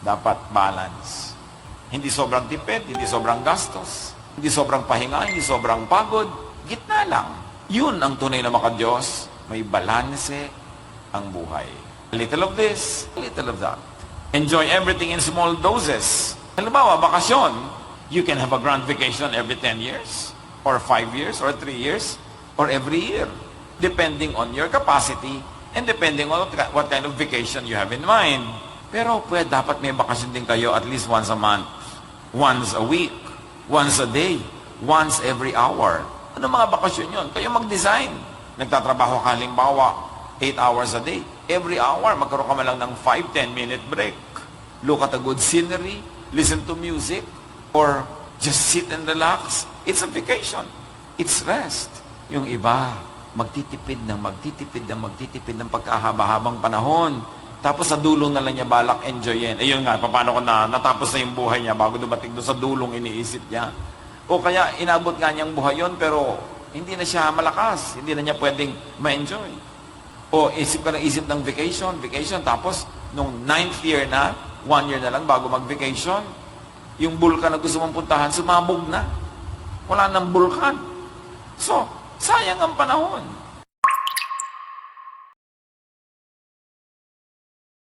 Dapat balance. Hindi sobrang tipid, hindi sobrang gastos, hindi sobrang pahinga, hindi sobrang pagod. Gitna lang. Yun ang tunay na makadiyos. May balanse ang buhay. A little of this, a little of that. Enjoy everything in small doses. Halimbawa, bakasyon. You can have a grand vacation every 10 years, or 5 years, or 3 years, or every year. Depending on your capacity, and depending on what ki- what kind of vacation you have in mind. Pero pwede dapat may bakasyon din kayo at least once a month, once a week, once a day, once every hour. Ano mga bakasyon yun? Kayo mag-design. Nagtatrabaho ka halimbawa, 8 hours a day. Every hour, magkaroon ka man lang ng 5-10 minute break. Look at a good scenery, listen to music, or just sit and relax. It's a vacation. It's rest. Yung iba, magtitipid ng magtitipid ng magtitipid ng pagkahaba-habang panahon. Tapos sa dulo na lang niya balak enjoyin. Ayun nga, paano ko na natapos na yung buhay niya bago dumating doon sa dulong iniisip niya. O kaya inabot nga niyang buhay yon pero hindi na siya malakas. Hindi na niya pwedeng ma-enjoy. O isip ka ng isip ng vacation, vacation. Tapos nung ninth year na, one year na lang bago mag-vacation, yung bulkan na gusto mong puntahan, sumabog na. Wala nang bulkan. So, sayang ang panahon.